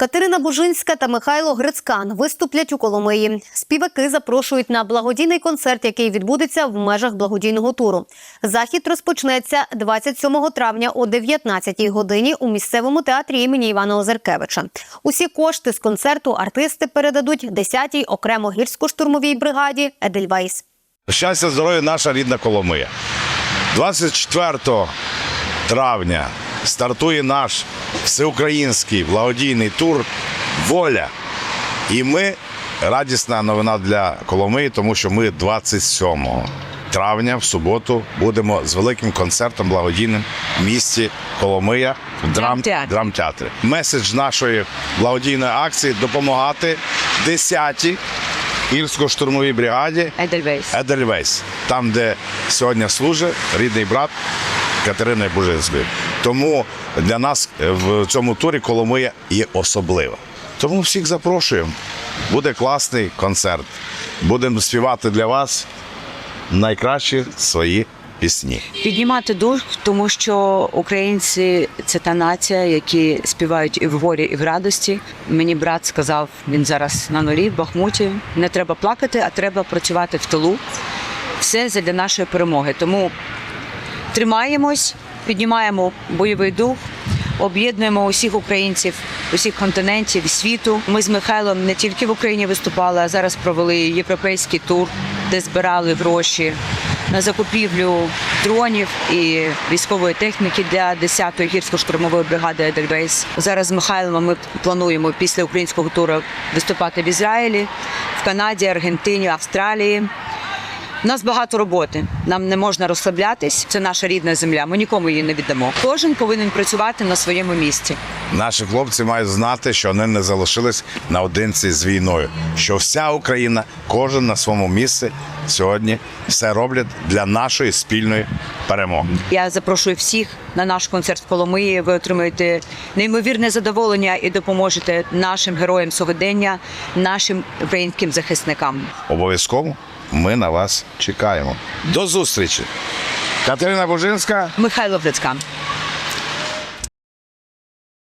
Катерина Бужинська та Михайло Грицкан виступлять у Коломиї. Співаки запрошують на благодійний концерт, який відбудеться в межах благодійного туру. Захід розпочнеться 27 травня о 19 годині у місцевому театрі імені Івана Озеркевича. Усі кошти з концерту артисти передадуть 10-й окремо гірсько-штурмовій бригаді Едельвейс. Щастя, здоров'я, наша рідна Коломия. 24 травня стартує наш всеукраїнський благодійний тур Воля. І ми радісна новина для Коломиї, тому що ми 27 травня в суботу будемо з великим концертом благодійним в місті Коломия в драм, Драмтеатрі. драмтеатрі. Меседж нашої благодійної акції допомагати 10-й гірсько-штурмовій бригаді Едельвейс. Едельвейс, там, де сьогодні служить рідний брат Катерини Бужинської. Тому для нас е, в цьому турі Коломия є особлива. Тому всіх запрошуємо. Буде класний концерт. Будемо співати для вас найкращі свої пісні. Піднімати дух, тому що українці це та нація, які співають і в горі, і в радості. Мені брат сказав, він зараз на нулі в Бахмуті. Не треба плакати, а треба працювати в тилу. Все для нашої перемоги. Тому тримаємось, піднімаємо бойовий дух. Об'єднуємо усіх українців, усіх континентів світу. Ми з Михайлом не тільки в Україні виступали, а зараз провели європейський тур, де збирали гроші на закупівлю дронів і військової техніки для 10-ї гірсько-штурмової бригади Едельвейс. Зараз з Михайлом ми плануємо після українського туру виступати в Ізраїлі, в Канаді, Аргентині, Австралії. У нас багато роботи. Нам не можна розслаблятись. Це наша рідна земля. Ми нікому її не віддамо. Кожен повинен працювати на своєму місці. Наші хлопці мають знати, що вони не залишились наодинці з війною. Що вся Україна, кожен на своєму місці сьогодні все роблять для нашої спільної перемоги. Я запрошую всіх на наш концерт в Коломиї. Ви отримаєте неймовірне задоволення і допоможете нашим героям соведення, нашим українським захисникам. Обов'язково ми на вас чекаємо. До зустрічі! Катерина Бужинська. Михайло Вдицька.